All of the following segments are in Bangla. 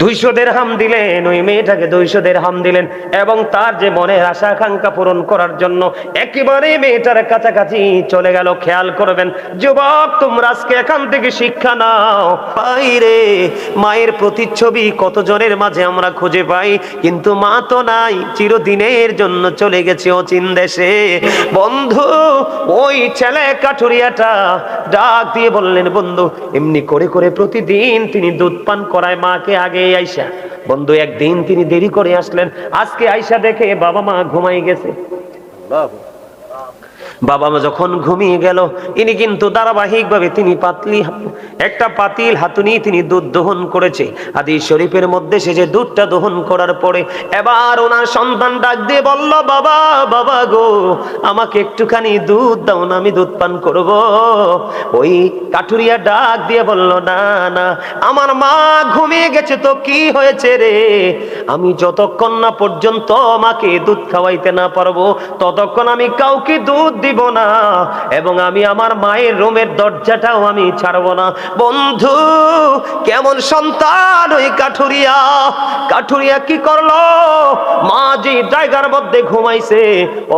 দুইশো দিলেন ওই মেয়েটাকে দুইশো দিলেন এবং তার যে মনের আশা আকাঙ্ক্ষা পূরণ করার জন্য একেবারে মেয়েটার কাছাকাছি চলে গেল। খেয়াল করবেন যুবক তোমরা আজকে এখান থেকে শিক্ষা নাও। বাইরে মায়ের প্রতিচ্ছবি কত জনের মাঝে আমরা খুঁজে পাই? কিন্তু মা তো নাই চিরদিনের জন্য চলে গেছে অচিন দেশে। বন্ধু ওই ছেলে কাঠুরিয়াটা ডাক দিয়ে বললেন বন্ধু এমনি করে করে প্রতিদিন তিনি দুধ পান করায় মাকে আগে আইসা বন্ধু, একদিন তিনি দেরি করে আসলেন। আজকে আইসা দেখে বাবা মা ঘুমাই গেছে। বাবা মা যখন ঘুমিয়ে গেল, ইনি কিন্তু ধারাবাহিক ভাবে তিনি পাতলি একটা পাতিল হাতুনি তিনি দুধ দহন করেছে। আদি শরীফের মধ্যে সে যে দুধটা দহন করার পরে এবার ওনার সন্তান ডাক দিয়ে বলল, বাবা বাবা গো, আমাকে একটুখানি দুধ দাও না, আমি দুধ পান করব। ওই কাঠুরিয়া ডাক দিয়ে বলল, না না, আমার মা ঘুমিয়ে গেছে তো কি হয়েছে রে? আমি যতক্ষণ না পর্যন্ত আমাকে দুধ খাওয়াইতে না পারব, ততক্ষণ আমি কাউকে দুধ দিব না? এবং আমি আমার মায়ের রুমের দরজাটাও আমি ছাড়বো না। বন্ধু কেমন সন্তান ওই কাঠুরিয়া? কাঠুরিয়া কি করল? মা যে জায়গার মধ্যে ঘুমাইছে,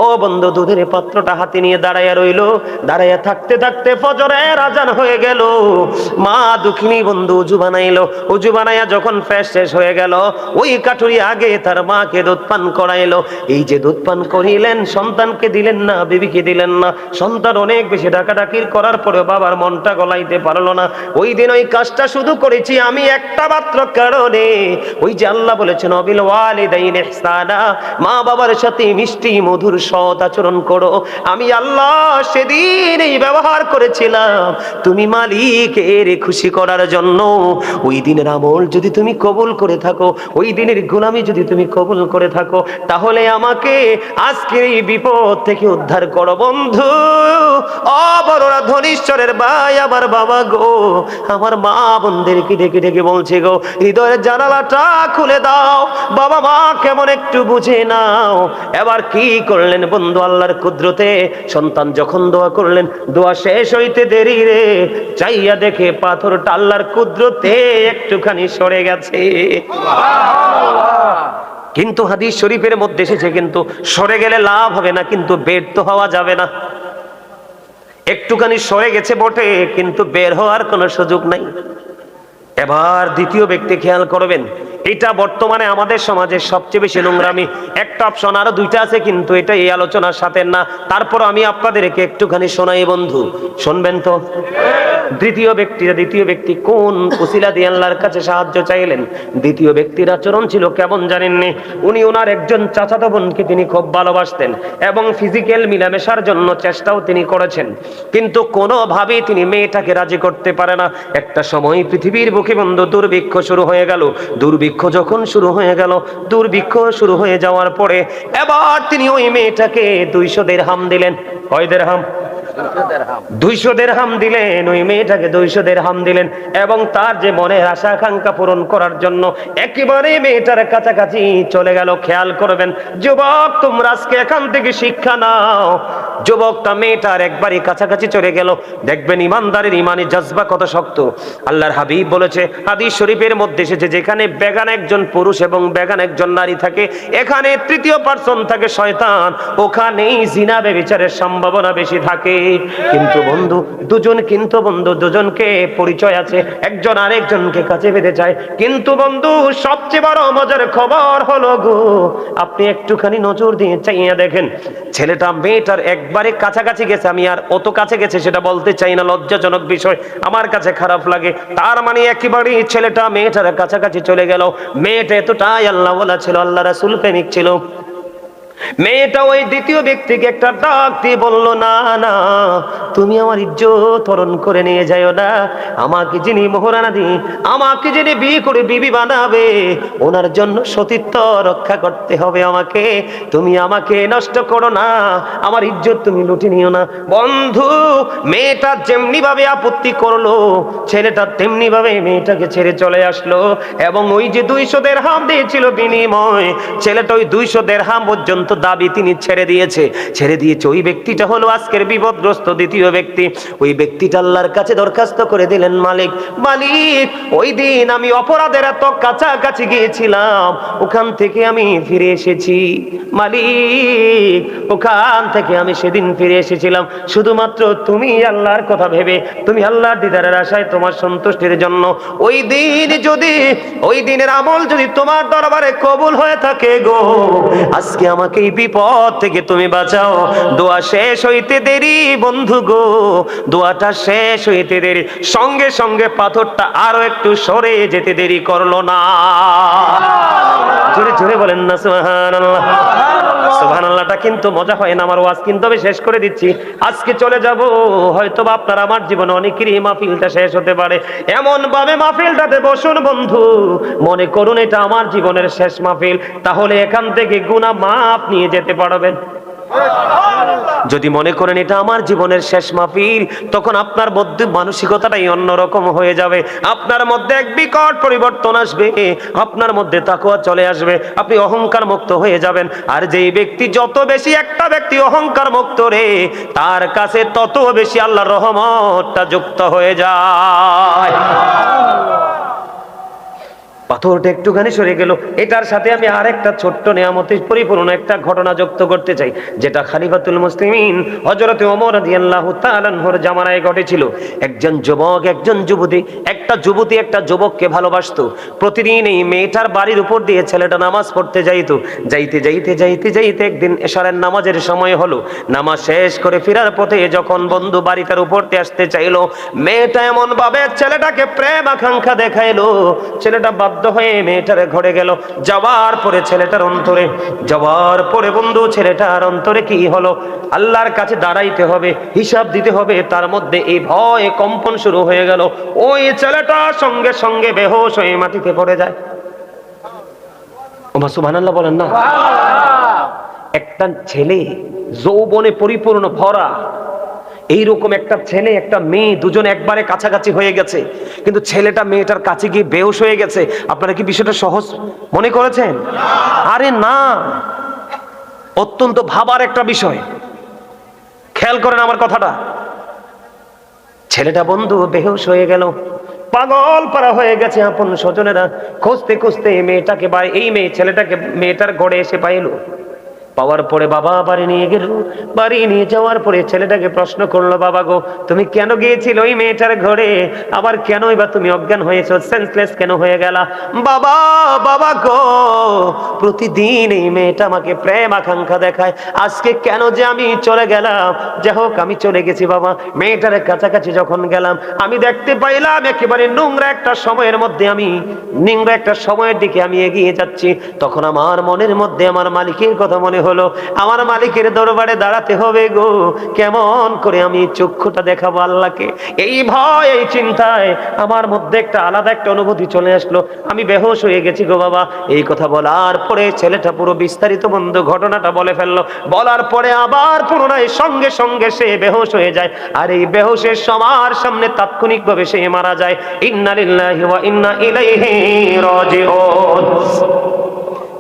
ও বন্ধু, দুধের পাত্রটা হাতে নিয়ে দাঁড়াইয়া রইল। দাঁড়াইয়া থাকতে থাকতে ফজরের আজান হয়ে গেল। মা দুঃখিনী বন্ধু, উজু বানাইলো। উজু বানাইয়া যখন ফ্রেশ শেষ হয়ে গেল, ওই কাঠুরিয়া আগে তার মাকে দুধ পান করাইলো। এই যে দুধ পান করিলেন, সন্তানকে দিলেন না, বিবিকে দিলেন না। সন্তান অনেক বেশি ডাকাডাকির করার পরে বাবার মনটা গলাইতে পারল না। ওই দিন ওই কাজটা শুধু করেছি আমি একটা মাত্র কারণে। ওই যে আল্লাহ বলেছেন, অবিল ওয়ালিদাইন ইহসানা, মা বাবার সাথে মিষ্টি মধুর সৎ আচরণ করো। আমি আল্লাহ সেদিন এই ব্যবহার করেছিলাম, তুমি মালিকের খুশি করার জন্য। ওই দিনের আমল যদি তুমি কবুল করে থাকো, ওই দিনের গোলামি যদি তুমি কবুল করে থাকো, তাহলে আমাকে আজকের এই বিপদ থেকে উদ্ধার করো, বন্ধু। অবররা ধনীশ্বরের ভাই, আমার বাবা গো, আমার মা বোনদেরকে ডেকে ডেকে বলছে গো, হৃদয়ের জানালাটা খুলে দাও। বাবা মা কেমন একটু বুঝে নাও। এবার কি করলেন বন্ধু আল্লাহর কুদরতে? সন্তান যখন দোয়া করলেন, দোয়া শেষ হইতে দেরি রে। চাইয়া দেখে পাথরটা আল্লাহর কুদরতে একটুখানি সরে গেছে। কিন্তু হাদিস শরীফের মধ্যে এসেছে, কিন্তু সরে গেলে লাভ হবে না, কিন্তু বের তো হওয়া যাবে না। একটুখানি সরে গেছে বটে, কিন্তু বের হওয়ার কোনো সুযোগ নাই। এবার দ্বিতীয় ব্যক্তি খেয়াল করবেন। এটা বর্তমানে আমাদের সমাজের সবচেয়ে বেশি নোংরামি। একটা অপশন আরও দুইটা আছে, কিন্তু এটা এই আলোচনার সাথে না। তারপর আমি আপনাদেরকে একটুখানি শোনাই বন্ধু। শুনবেন তো? দ্বিতীয় ব্যক্তিরা, দ্বিতীয় ব্যক্তি কোন উসিলা দিয়ে আল্লাহর কাছে সাহায্য চাইলেন? দ্বিতীয় ব্যক্তির আচরণ ছিল কেমন জানেননি? উনি ওনার একজন চাচাতো বোনকে তিনি খুব ভালোবাসতেন এবং ফিজিক্যাল মিলামেশার জন্য চেষ্টাও তিনি করেছেন। কিন্তু কোনোভাবেই তিনি মেয়েটাকে রাজি করতে পারে না। একটা সময় পৃথিবীর বুকে বন্ধু দুর্ভিক্ষ শুরু হয়ে গেল। দুর্ভিক্ষ যখন শুরু হয়ে গেল, দুর্ভিক্ষ শুরু হয়ে যাওয়ার পরে এবার তিনি ওই মেয়েটাকে দুইশো দেড় হাম দিলেন। কয় দেড় হাম দুইশো হাম দিলেন, ওই মেয়েটাকে দুইশো হাম দিলেন এবং তার যে মনের আশা আকাঙ্ক্ষা পূরণ করার জন্য একেবারে মেয়েটার কাছাকাছি চলে গেল। খেয়াল করবেন, যুবক এখান থেকে শিক্ষা নাও। মেয়েটার একবারই কাছাকাছি চলে দেখবেন ইমানদারের ইমানি জজবা কত শক্ত। আল্লাহর হাবিব বলেছে, হাদিস শরীফের মধ্যে এসেছে, যেখানে বেগান একজন পুরুষ এবং বেগান একজন নারী থাকে, এখানে তৃতীয় পার্সন থাকে শয়তান। ওখানেই জিনা বেবিচারের সম্ভাবনা বেশি থাকে। কিন্তু বন্ধু, দুজন কিন্তু বন্ধু, দুজনকে পরিচয় আছে। একজন আরেকজনকে কাছে পেতে চায়। কিন্তু বন্ধু, সবচেয়ে বড় মজার খবর হলো গো, আপনি একটুখানি নজর দিয়ে চাইয়া দেখেন। ছেলেটা মেয়েটার একবারে কাছাকাছি গেছে, আমি আর অত কাছে গেছে সেটা বলতে চাই না, লজ্জাজনক বিষয়। আমার কাছে খারাপ লাগে। তার মানে একেবারেই ছেলেটা মেয়েটার কাছাকাছি চলে গেল। মেয়েটা এতটাই আল্লাহ বলা ছিল, আল্লাহ রাসুল প্রেমিক ছিল মেয়েটা ওই দ্বিতীয় ব্যক্তিকে একটা ডাক দিয়ে বলল, না না, তুমি আমার ইজ্জত হরণ করে নিয়ে যাও না। আমাকে যিনি মোহরানা দি আমাকে যিনি বিয়ে করে বিবি বানাবে, ওনার জন্য সতীত্ব রক্ষা করতে হবে আমাকে। তুমি আমাকে নষ্ট করো না, আমার ইজ্জত তুমি লুটে নিও না। বন্ধু, মেয়েটা যেমনি ভাবে আপত্তি করল, ছেলেটা তেমনি ভাবে মেয়েটাকে ছেড়ে চলে আসলো। এবং ওই যে দুইশো দেড় হাম দিয়েছিল বিনিময়, ছেলেটা ওই দুইশো দেড় হাম পর্যন্ত কিন্তু দাবি তিনি ছেড়ে দিয়েছে। ছেড়ে দিয়েছে ওই ব্যক্তিটা হলো আজকের বিপদগ্রস্ত দ্বিতীয় ব্যক্তি। ওই ব্যক্তিটা আল্লাহর কাছে দরখাস্ত করে দিলেন মালিক। মালিক, ওই দিন আমি অপরাধের এত কাছাকাছি গিয়েছিলাম। ওখান থেকে আমি ফিরে এসেছি। মালিক, ওখান থেকে আমি সেদিন ফিরে এসেছিলাম। শুধুমাত্র তুমি আল্লাহর কথা ভেবে, তুমি আল্লাহর দিদারের আশায় তোমার সন্তুষ্টির জন্য। ওই দিন যদি, ওই দিনের আমল যদি তোমার দরবারে কবুল হয়ে থাকে গো, আজকে আমাকে এই বিপদ থেকে তুমি বাঁচাও। দোয়া শেষ হইতে দেরি, বন্ধু গো। দোয়াটা শেষ হইতে দেরি। সঙ্গে সঙ্গে পাথরটা আরও একটু সরে যেতে দেরি করল না। জোরে জোরে বলেন না সুহান আল্লাহ সুহান আল্লাহটা কিন্তু মজা হয় না আমার ওয়াজ কিন্তু আমি শেষ করে দিচ্ছি। আজকে চলে যাব হয়তো বা আপনার আমার জীবনে অনেকেরই মাহফিলটা শেষ হতে পারে। এমন ভাবে মাহফিলটাতে বসুন বন্ধু মনে করুন এটা আমার জীবনের শেষ মাহফিল। তাহলে এখান থেকে গুণা মাফ নিয়ে যেতে পারবেন। যদি মনে করেন এটা আমার জীবনের শেষ মাহফিল, তখন আপনার মধ্যে মানসিকতাটাই অন্যরকম হয়ে যাবে। আপনার মধ্যে এক বিকট পরিবর্তন আসবে। আপনার মধ্যে তাকুয়া চলে আসবে। আপনি অহংকার মুক্ত হয়ে যাবেন। আর যেই ব্যক্তি যত বেশি একটা ব্যক্তি অহংকার মুক্ত রে, তার কাছে তত বেশি আল্লাহর রহমতটা যুক্ত হয়ে যায়। পাথরটা একটুখানি সরে গেল। এটার সাথে আমি আরেকটা ছোট্ট নিয়ামতে পরিপূর্ণ একটা ঘটনা যুক্ত করতে চাই, যেটা খালিফাতুল মুসলিমিন হযরতে ওমর রাদিয়াল্লাহু জামানায় ঘটেছিল। একজন যুবক, একজন যুবতী, একটা যুবতী একটা যুবককে ভালোবাসতো। প্রতিদিন এই মেয়েটার বাড়ির উপর দিয়ে ছেলেটা নামাজ পড়তে যাইতো। যাইতে যাইতে যাইতে যাইতে একদিন এশারের নামাজের সময় হলো। নামাজ শেষ করে ফেরার পথে যখন বন্ধু বাড়িটার উপর দিয়ে আসতে চাইলো, মেয়েটা এমন ভাবে ছেলেটাকে প্রেম আকাঙ্ক্ষা দেখাইলো। ছেলেটা বাধ্য হয়ে মেয়েটার ঘরে গেল। যাওয়ার পরে ছেলেটার অন্তরে যাওয়ার পরে বন্ধু ছেলেটার অন্তরে কি হলো? আল্লাহর কাছে দাঁড়াইতে হবে হিসাব দিতে হবে তার মধ্যে এই ভয় কম্পন শুরু হয়ে গেল। ওই ছেলেটা সঙ্গে সঙ্গে বেহোশ হয়ে মাটিতে পড়ে যায়। ওমা সুবহানাল্লাহ বলেন না? একটা ছেলে যৌবনে পরিপূর্ণ ভরা এইরকম একটা ছেলে, একটা মেয়ে, দুজন একবারে কাছাকাছি হয়ে গেছে। কিন্তু ছেলেটা মেয়েটার কাছে গিয়ে বেহুশ হয়ে গেছে। আপনারা কি বিষয়টা সহজ মনে করেছেন? আরে না। অত্যন্ত ভাবার একটা বিষয়। খেয়াল করেন আমার কথাটা। ছেলেটা বন্ধু, বেহুশ হয়ে গেল। পাগল পারা হয়ে গেছে আপন স্বজনেরা। খুঁজতে খুঁজতে মেয়েটাকে বা এই মেয়ে, ছেলেটাকে মেয়েটার ঘরে এসে পাইলো। পাওয়ার পরে বাবা বাড়ি নিয়ে গেল। বাড়ি নিয়ে যাওয়ার পরে ছেলেটাকে প্রশ্ন করল, বাবা গো, তুমি কেন গিয়েছিল ওই মেয়েটার ঘরে? আবার কেনই বা তুমি অজ্ঞান হয়েছো? সেন্সলেস কেন হয়ে গেলা? বাবা বাবা গো, প্রতিদিন এই মেয়েটা আমাকে প্রেম আকাঙ্ক্ষা দেখায়। আজকে কেন যে আমি চলে গেলাম? যাই হোক, আমি চলে গেছি বাবা। মেয়েটার কাছাকাছি যখন গেলাম, আমি দেখতে পাইলাম একেবারে নোংরা একটা সময়ের মধ্যে আমি, নোংরা একটা সময়ের দিকে আমি এগিয়ে যাচ্ছি। তখন আমার মনের মধ্যে আমার মালিকের কথা মনে হলো, আমার মালিকের দরবারে দাঁড়াতে হবে গো। কেমন করে আমি চক্ষুটা দেখাবো আল্লাহকে? এই ভয়, এই চিন্তায় আমার মধ্যে একটা আলাদা একটা অনুভূতি চলে আসলো। আমি বেহোশ হয়ে গেছি গো বাবা। এই কথা বলার পরে ছেলেটা পুরো বিস্তারিত বন্ধু ঘটনাটা বলে ফেলল। বলার পরে আবার পুনরায় সঙ্গে সঙ্গে সে বেহোশ হয়ে যায়। আর এই বেহোশের সবার সামনে তাৎক্ষণিকভাবে সে মারা যায়। ইন্না ইন্না ইলাইহি রাজিউন।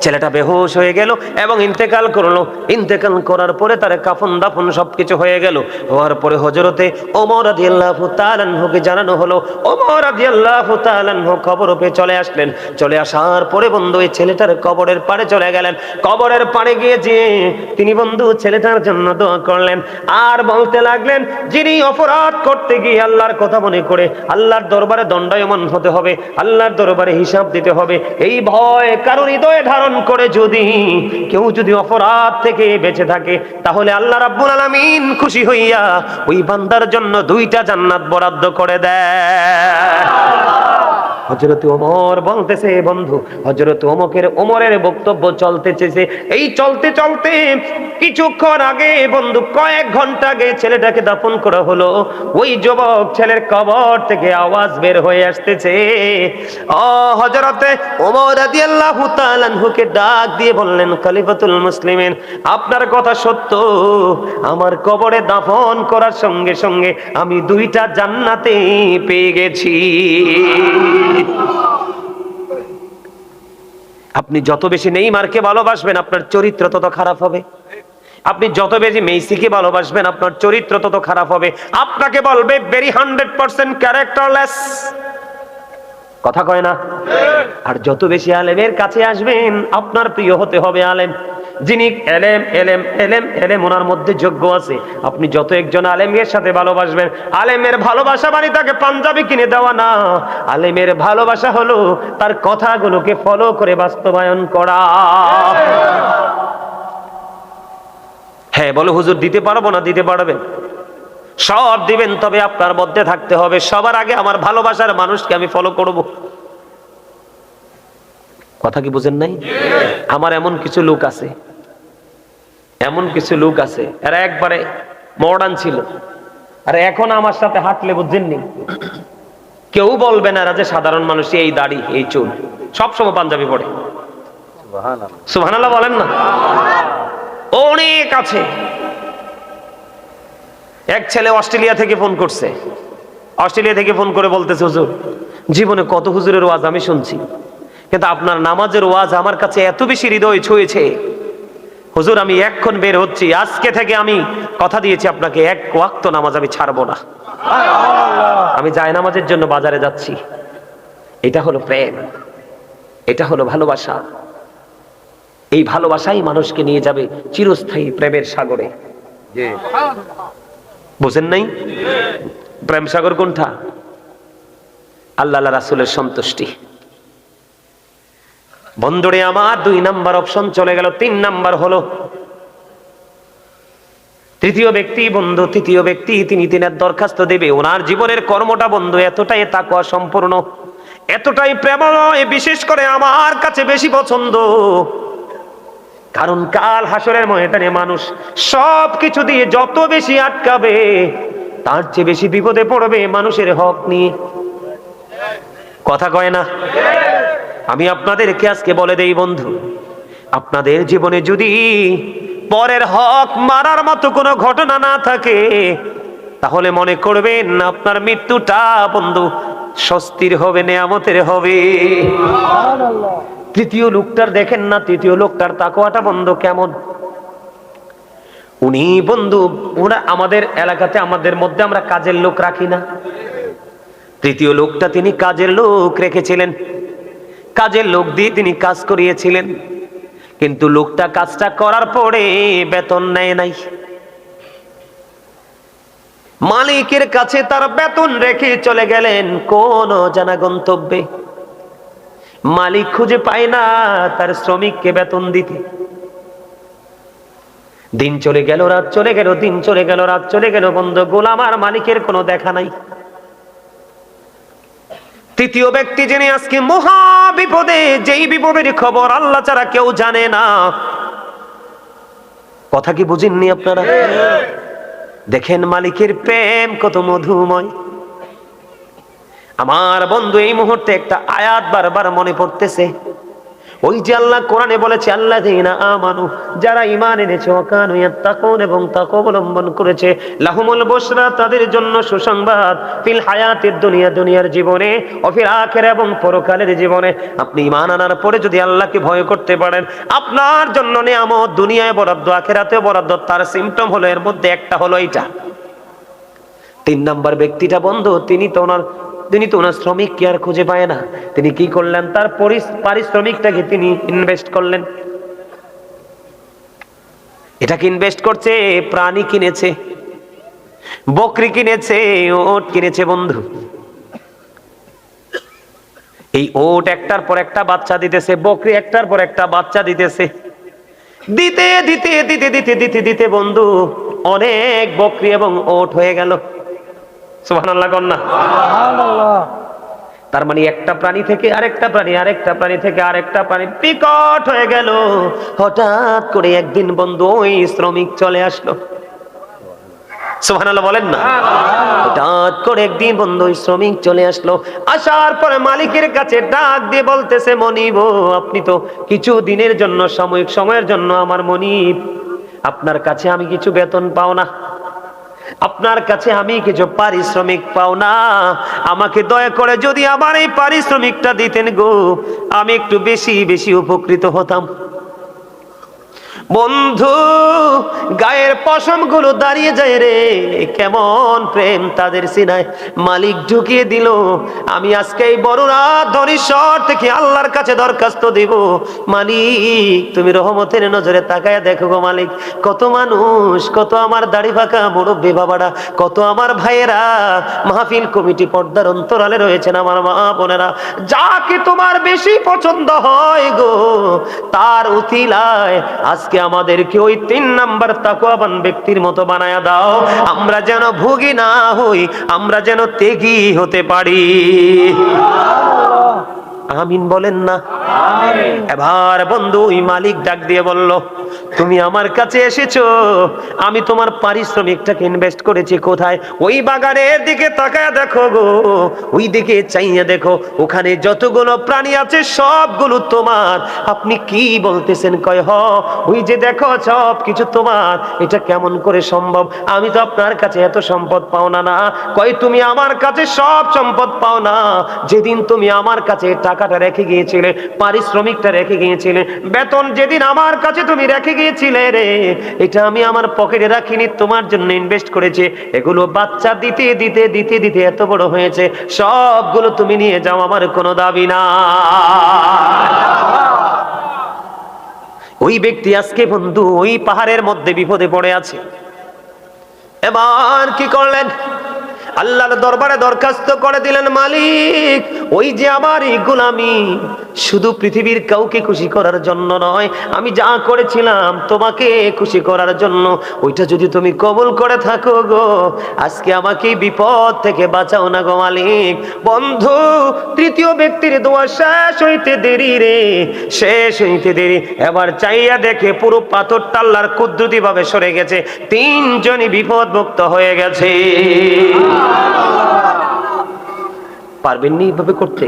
ছেলেটা বেহুশ হয়ে গেল এবং ইন্তেকাল করল। ইন্তেকাল করার পরে তার কাফন দাফন সবকিছু হয়ে গেল। হওয়ার পরে হজরতে ওমর আদি আল্লাহ তাআলাকে জানানো হলো। ওমর রাদিয়াল্লাহু তাআলাহু খবর পেয়ে চলে আসলেন। চলে আসার পরে বন্ধু এই ছেলেটার কবরের পাড়ে চলে গেলেন। কবরের পাড়ে গিয়ে যে তিনি বন্ধু ছেলেটার জন্য দোয়া করলেন। আর বলতে লাগলেন, যিনি অপরাধ করতে গিয়ে আল্লাহর কথা মনে করে, আল্লাহর দরবারে দণ্ডায়মান হতে হবে, আল্লাহর দরবারে হিসাব দিতে হবে, এই ভয় কারণ হৃদয়ে ধারণ করে যদি কেউ যদি অপরাধ থেকে বেঁচে থাকে, তাহলে আল্লাহ রাব্বুল আলামিন খুশি হইয়া ওই বান্দার জন্য দুইটা জান্নাত বরাদ্দ করে দেয়। হজরত ওমর বলতেছে, বন্ধু হজরত ওমকের ওমরের বক্তব্য চলতেছে এই চলতে চলতে কিছুক্ষণ আগে, বন্ধু, কয়েক ঘণ্টা আগে ছেলেটাকে দাফন করা হলো। ওই যুবক ছেলের কবর থেকে আওয়াজ বের হয়ে আসতেছে। ও হজরতে ওমর রাদিয়াল্লাহু তাআলা আনহুকে ডাক দিয়ে বললেন, খলিফাতুল মুসলিমিন, আপনার কথা সত্য। আমার কবরে দাফন করার সঙ্গে সঙ্গে আমি দুইটা জান্নাতে পেয়ে গেছি। আপনি যত বেশি নেইমারকে ভালোবাসবেন আপনার চরিত্র তত খারাপ হবে। আপনি যত বেশি মেসিকে ভালোবাসবেন আপনার চরিত্র তত খারাপ হবে। আপনাকে বলবে ভেরি হান্ড্রেড পার্সেন্ট ক্যারেক্টারলেস কথা কয় না? আর যত বেশি আলেমের কাছে আসবেন আপনার প্রিয় হতে হবে আলেম। যিনি এলেম এলেম এলেম এলেম ওনার মধ্যে যোগ্য আছে। আপনি যত একজন আলেমের সাথে ভালোবাসবেন আলেমের ভালোবাসা মানে তাকে পাঞ্জাবি কিনে দেওয়া না। আলেমের ভালোবাসা হলো তার কথাগুলোকে ফলো করে বাস্তবায়ন করা। হ্যাঁ বলো হুজুর দিতে পারব না? দিতে পারবেন। সব দিবেন তবে আপনার মধ্যে থাকতে হবে। সবার আগে আমার ভালোবাসার মানুষকে আমি ফলো করব। কথা কি বুঝেন নাই? আমার এমন কিছু লোক আছে এমন কিছু লোক আছে এরা একবারে মডার্ন ছিল। আর এখন আমার সাথে হাঁটলে বুঝছেননি কেউ বলবে না এরা যে সাধারণ মানুষ এই দাড়ি এই চুল। সবসময় পাঞ্জাবি পড়ে সুবহানাল্লাহ বলেন না। অনেক আছে। এক ছেলে অস্ট্রেলিয়া থেকে ফোন করছে। অস্ট্রেলিয়া থেকে ফোন করে বলতেছে হুজুর জীবনে কত হুজুরের ওয়াজ আমি শুনছি। কিন্তু আপনার নামাজের ওয়াজ আমার কাছে এত বেশি হৃদয় ছুঁয়েছে। হুজুর আমি এক্ষণ বের হচ্ছি। আজকে থেকে আমি কথা দিয়েছি আপনাকে এক ওয়াক্ত নামাজ আমি ছাড়বো না। আমি যায় নামাজের জন্য বাজারে যাচ্ছি। এটা হলো প্রেম। এটা হলো ভালোবাসা। এই ভালোবাসাই মানুষকে নিয়ে যাবে চিরস্থায়ী প্রেমের সাগরে। বুঝেন নাই? প্রেম সাগর কোনটা? আল্লাহ রাসুলের সন্তুষ্টি। বন্ধুরে আমার, দুই নাম্বার অপশন চলে গেল, তিন নাম্বার হলো। তৃতীয় ব্যক্তি, বন্ধু, তৃতীয় ব্যক্তি, তিনি তিনের দরখাস্ত দেবে। ওনার জীবনের কর্মটা, বন্ধু, এতটাই তাকুয়া সম্পূর্ণ, এতটাই প্রেমময়, বিশেষ করে আমার কাছে বেশি পছন্দ। কারণ কাল হাসরের ময়দানে মানুষ সব কিছু দিয়ে যত বেশি আটকাবে, তার চেয়ে বেশি বিপদে পড়বে মানুষের হক নিয়ে। কথা কয় না? আমি আপনাদেরকে আজকে বলে দেই, বন্ধু, আপনাদের জীবনে যদি পরের হক মারার মতো কোনো ঘটনা না থাকে, তাহলে মনে করবেন আপনার মৃত্যুটা, বন্ধু, স্বস্তির হবে, নেয়ামতের হবে। তৃতীয় লোকটার দেখেন না, তৃতীয় লোকটার তাকোয়াটা বন্ধু কেমন? উনি, বন্ধু ওরা আমাদের এলাকাতে, আমাদের মধ্যে আমরা কাজের লোক রাখি না। তৃতীয় লোকটা তিনি কাজের লোক রেখেছিলেন। কাজের লোক দিয়ে তিনি কাজ করিয়েছিলেন। কিন্তু লোকটা কাজটা করার পরে বেতন নেয় নাই। মালিকের কাছে তার বেতন রেখে চলে গেলেন কোন জানা গন্তব্যে মালিক খুঁজে পায় না তার শ্রমিককে বেতন দিতে। দিন চলে গেল, রাত চলে গেল, দিন চলে গেল, রাত চলে গেল, বন্ধু, গোলাম আর মালিকের কোনো দেখা নাই। তৃতীয় ব্যক্তি যিনি আজকে মহা বিপদে যেই বিপদের খবর আল্লাহ ছাড়া কেউ জানে না। কথা কি বুঝেননি আপনারা? দেখেন মালিকের প্রেম কত মধুময়। আমার বন্ধু এই মুহূর্তে একটা আয়াত বারবার মনে পড়তেছে। ওই যে আল্লাহ কোরআনে বলেছে আল্লাহ আমানু যারা ইমান এনেছে এবং অবলম্বন করেছে। বসরা তাদের জন্য সুসংবাদ, ফিল হায়াতের দুনিয়া, দুনিয়ার জীবনে অফির আখের এবং পরকালের জীবনে। আপনি ইমান আনার পরে যদি আল্লাহকে ভয় করতে পারেন, আপনার জন্য নেয়ামত, দুনিয়ায় বরাদ্দ আখেরাতে বরাদ্দ, তার সিমটম হলো, এর মধ্যে একটা হলো এইটা। তিন নাম্বার ব্যক্তিটা বন্ধু, তিনি তো ওনার তিনি তো ওনার শ্রমিক, কি আর খুঁজে পায় না। তিনি কি করলেন? তার পারিশ্রমিকটাকে তিনি ইনভেস্ট করলেন। এটাকে ইনভেস্ট করছে? প্রাণী কিনেছে, বকরি কিনেছে, ওট কিনেছে, বন্ধু। এই ওট একটার পর একটা বাচ্চা দিতেছে, বকরি একটার পর একটা বাচ্চা দিতেছে। দিতে দিতে দিতে দিতে দিতে দিতে, বন্ধু, অনেক বকরি এবং ওট হয়ে গেল। সুবহানাল্লাহ কন্যা তার মানে একটা প্রাণী থেকে আরেকটা প্রাণী আরেকটা প্রাণী থেকে আরেকটা প্রাণী বিকট হয়ে গেল। হঠাৎ করে একদিন বন্ধু ওই শ্রমিক চলে আসলো। সুবহানাল্লাহ বলেন না? হঠাৎ করে একদিন বন্ধু শ্রমিক চলে আসলো। আসার পরে মালিকের কাছে ডাক দিয়ে বলতেছে মনিব আপনি তো কিছু দিনের জন্য সাময়িক সময়ের জন্য আমার মনিব। আপনার কাছে আমি কিছু বেতন পাও না। আপনার কাছে আমি কিছু পারিশ্রমিক পাও না। আমাকে দয়া করে যদি আমার এই পারিশ্রমিকটা দিতেন গো, আমি একটু বেশি বেশি উপকৃত হতাম। বন্ধু, গায়ের পশমগুলো দাঁড়িয়ে যায় রে। কেমন প্রেম তাদের সিনায়। মালিক ঢুকিয়ে দিল, আমি আজকে এই বড় রাত ধরিশ্বর থেকে আল্লাহর কাছে দরখাস্ত দিব। মালিক, তুমি রহমতের নজরে তাকায় দেখো গো মালিক। কত মানুষ, কত আমার দাড়ি ফাঁকা, মুরব্বী বাবারা, কত আমার ভাইয়েরা। মাহফিল কমিটি পর্দার অন্তরালে রয়েছেন আমার মা বোনেরা। যাকে তোমার বেশি পছন্দ হয় গো, তার উতিলায় আজকে আমাদেরকে ওই তিন নাম্বার তাকুয়াবান ব্যক্তির মতো বানায়া দাও। আমরা যেন ভুগি না হই, আমরা যেন তেগি হতে পারি। আমিন বলেন না। এবার বন্ধু ওই মালিক ডাক দিয়ে বলল তুমি আমার কাছে এসেছ আমি তোমার পারিশ্রমিকটাকে ইনভেস্ট করেছি কোথায়? ওই বাগানের দিকে তাকায় দেখো গো ওই দিকে চাইয়া দেখো ওখানে যতগুলো প্রাণী আছে সবগুলো তোমার। আপনি কি বলতেছেন কয় হ ওই যে দেখো সব কিছু তোমার এটা কেমন করে সম্ভব? আমি তো আপনার কাছে এত সম্পদ পাও না। না কয় তুমি আমার কাছে সব সম্পদ পাও না যেদিন তুমি আমার কাছে টাকাটা রেখে গিয়েছিলে, পারিশ্রমিকটা রেখে গিয়েছিলে, বেতন যেদিন আমার কাছে তুমি রেখে গিয়েছিলে রে, এটা আমি আমার পকেটে রাখিনি, তোমার জন্য ইনভেস্ট করেছে। এগুলো বাচ্চা দিতে দিতে দিতে দিতে এত বড় হয়েছে, সবগুলো তুমি নিয়ে যাও, আমার কোনো দাবি না। ওই ব্যক্তি আজকে বন্ধু, ওই পাহাড়ের মধ্যে বিপদে পড়ে আছে। এবার কি করলেন? আল্লাহর দরবারে দরখাস্ত করে দিলেন, মালিক, ওই যে আমার এই গোলামি। শুধু পৃথিবীর কাউকে খুশি করার জন্য নয়, আমি যা করেছিলাম তোমাকে খুশি করার জন্য, ওইটা যদি তুমি কবুল করে থাকো গো, আজকে আমাকে বিপদ থেকে বাঁচাও না গো, মালিক। বন্ধু, তৃতীয় ব্যক্তির দোয়া শেষ হইতে দেরি রে, শেষ হইতে দেরি। এবার চাইয়া দেখে পুরো পাথর টাল্লার কুদ্রুতি ভাবে সরে গেছে, তিনজনই বিপদ মুক্ত হয়ে গেছে। পারবেন নি এইভাবে করতে?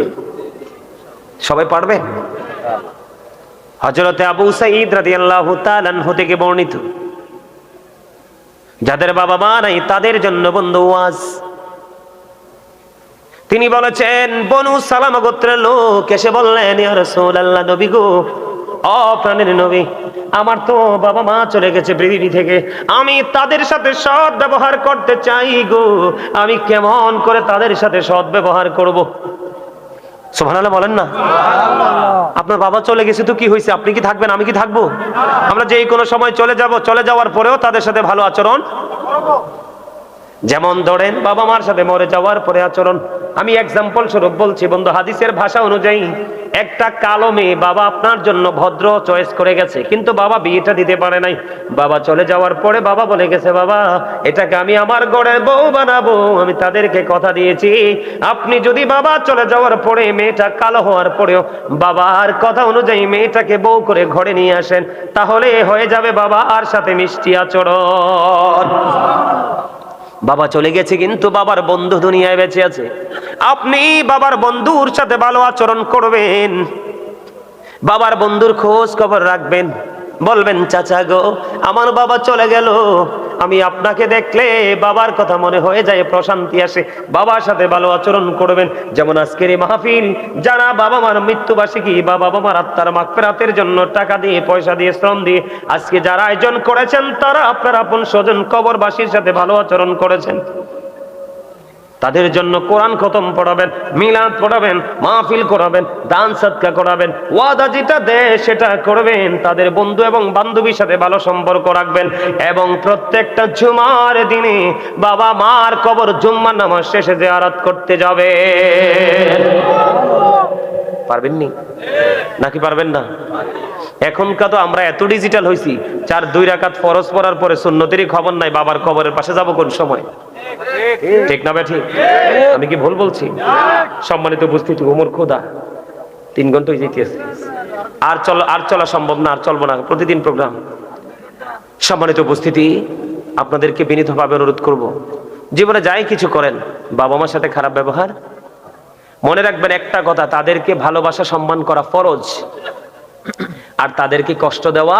সবাই পারবেন হজরতে আবু সাইদ রাদিয়াল্লাহু তাআলা থেকে বর্ণিত। যাদের বাবা মা নাই, তাদের জন্য বন্ধু ওয়াজ। তিনি বলেছেন, বনু সালাম গোত্রের লোক এসে বললেন, ইয়া রাসূলুল্লাহ, নবী গো অপ্রাণের নবী, আমার তো বাবা মা চলে গেছে পৃথিবী থেকে। আমি তাদের সাথে সৎ ব্যবহার করতে চাই গো। আমি কেমন করে তাদের সাথে সৎ ব্যবহার করব? বলেন না। আপনার বাবা চলে গেছে তো কি হয়েছে? আপনি কি থাকবেন? আমি কি থাকব? আমরা যেই কোনো সময় চলে যাব, চলে যাওয়ার পরেও তাদের সাথে ভালো আচরণ যেমন ধরেন বাবা মার সাথে মরে যাওয়ার পরে আচরণ। আমি এক্সাম্পল স্বরূপ বলছি বন্ধু, হাদিসের ভাষা অনুযায়ী একটা কালো মেয়ে বাবা আপনার জন্য ভদ্র চয়েস করে গেছে, কিন্তু বাবা বিয়েটা দিতে পারে নাই। বাবা চলে যাওয়ার পরে বাবা বলে গেছে, বাবা, এটাকে আমি আমার ঘরের বউ বানাবো, আমি তাদেরকে কথা দিয়েছি। আপনি যদি বাবা চলে যাওয়ার পরে মেয়েটা কালো হওয়ার পরেও বাবার কথা অনুযায়ী মেয়েটাকে বউ করে ঘরে নিয়ে আসেন, তাহলে হয়ে যাবে বাবা আর সাথে মিষ্টি আচরণ। বাবা চলে গেছে কিন্তু বাবার বন্ধু দুনিয়ায় বেঁচে আছে। আপনি বাবার বন্ধুর সাথে ভালো আচরণ করবেন। বাবার বন্ধুর খোঁজ খবর রাখবেন। বলবেন, চাচা গো, আমার বাবা চলে গেল। আমি আপনাকে দেখলে বাবার কথা মনে হয়ে যায়, প্রশান্তি আসে। বাবার সাথে ভালো আচরণ করবেন। যেমন আজকের মাহফিল, যারা বাবা মার মৃত্যুবার্ষিকী বা বাবা মার আত্মার মাকফেরাতের জন্য টাকা দিয়ে, পয়সা দিয়ে, শ্রম দিয়ে আজকে যারা আয়োজন করেছেন, তারা আপনার আপন স্বজন কবরবাসীর সাথে ভালো আচরণ করেছেন। তাদের জন্য কোরআন খতম পড়াবেন, মিলাদ পড়াবেন, মাহফিল করাবেন, দান সৎকা করাবেন, ওয়াদা যেটা দেয় সেটা করবেন, তাদের বন্ধু এবং বান্ধবীর সাথে ভালো সম্পর্ক রাখবেন এবং প্রত্যেকটা জুমার দিনে বাবা মার কবর জুম্মার নামাজ শেষে জিয়ারত করতে যাবে। পারবেননি? নাকি পারবেন না? এখনকার তো আমরা এত ডিজিটাল হইছি, চার দুই রাকাত ফরজ পড়ার পরে সুন্নতেরই খবর নাই, বাবার কবরের পাশে যাব কোন সময়? ঠিক না ঠিক। আমি কি ভুল বলছি? সম্মানিত উপস্থিতি ওমর খোদা। তিন ঘণ্টা যেতেছে। আর চল, আর চলা সম্ভব না, আর চলবো না। প্রতিদিন প্রোগ্রাম সম্মানিত উপস্থিতি, আপনাদেরকে বিনীতভাবে অনুরোধ করব। জীবনে যাই কিছু করেন, বাবা মার সাথে খারাপ ব্যবহার। মনে রাখবেন একটা কথা, তাদেরকে ভালোবাসা, সম্মান করা ফরজ। আর তাদেরকে কষ্ট দেওয়া